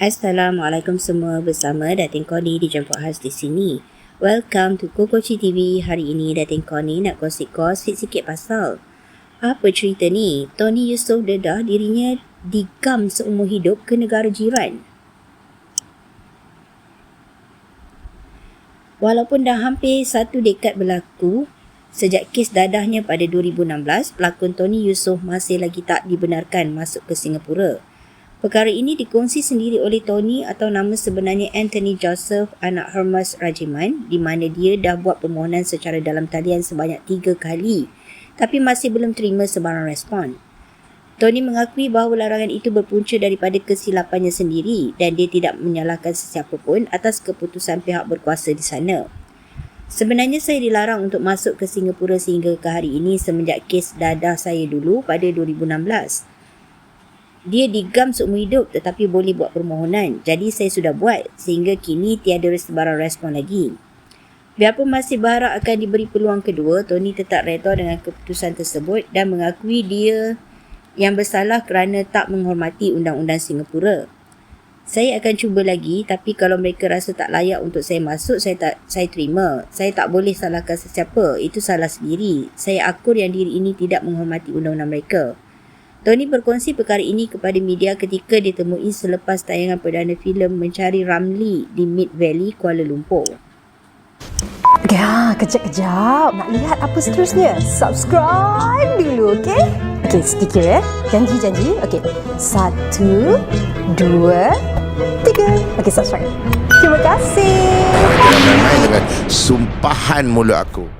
Assalamualaikum semua bersama Datin Koni di Jemput Khas di sini. Welcome to Kokochi TV. Hari ini Datin Koni nak gosip-gosip sikit pasal. Apa cerita ni? Tony Yusof dedah dirinya digam seumur hidup ke negara jiran. Walaupun dah hampir satu dekad berlaku, sejak kes dadahnya pada 2016, pelakon Tony Yusof masih lagi tak dibenarkan masuk ke Singapura. Perkara ini dikongsi sendiri oleh Tony atau nama sebenarnya Anthony Joseph anak Hermas Rajiman di mana dia dah buat permohonan secara dalam talian sebanyak tiga kali tapi masih belum terima sebarang respon. Tony mengakui bahawa larangan itu berpunca daripada kesilapannya sendiri dan dia tidak menyalahkan sesiapa pun atas keputusan pihak berkuasa di sana. Sebenarnya saya dilarang untuk masuk ke Singapura sehingga ke hari ini semenjak kes dadah saya dulu pada 2016. Dia digam seumur hidup tetapi boleh buat permohonan. Jadi saya sudah buat sehingga kini tiada sebarang respon lagi. Biarpun masih berharap akan diberi peluang kedua, Tony tetap reda dengan keputusan tersebut dan mengakui dia yang bersalah kerana tak menghormati undang-undang Singapura. Saya akan cuba lagi tapi kalau mereka rasa tak layak untuk saya masuk, saya tak saya terima. Saya tak boleh salahkan sesiapa. Itu salah sendiri. Saya akur yang diri ini tidak menghormati undang-undang mereka. Tony berkongsi perkara ini kepada media ketika ditemui selepas tayangan perdana filem Mencari Ramli di Mid Valley, Kuala Lumpur. Ya, kejap-kejap. Nak lihat apa seterusnya? Subscribe dulu, okey? Okey, sedikit ya. Janji-janji. Okey. Satu, dua, tiga. Okey, subscribe. Terima kasih. Dengan sumpahan mulut aku.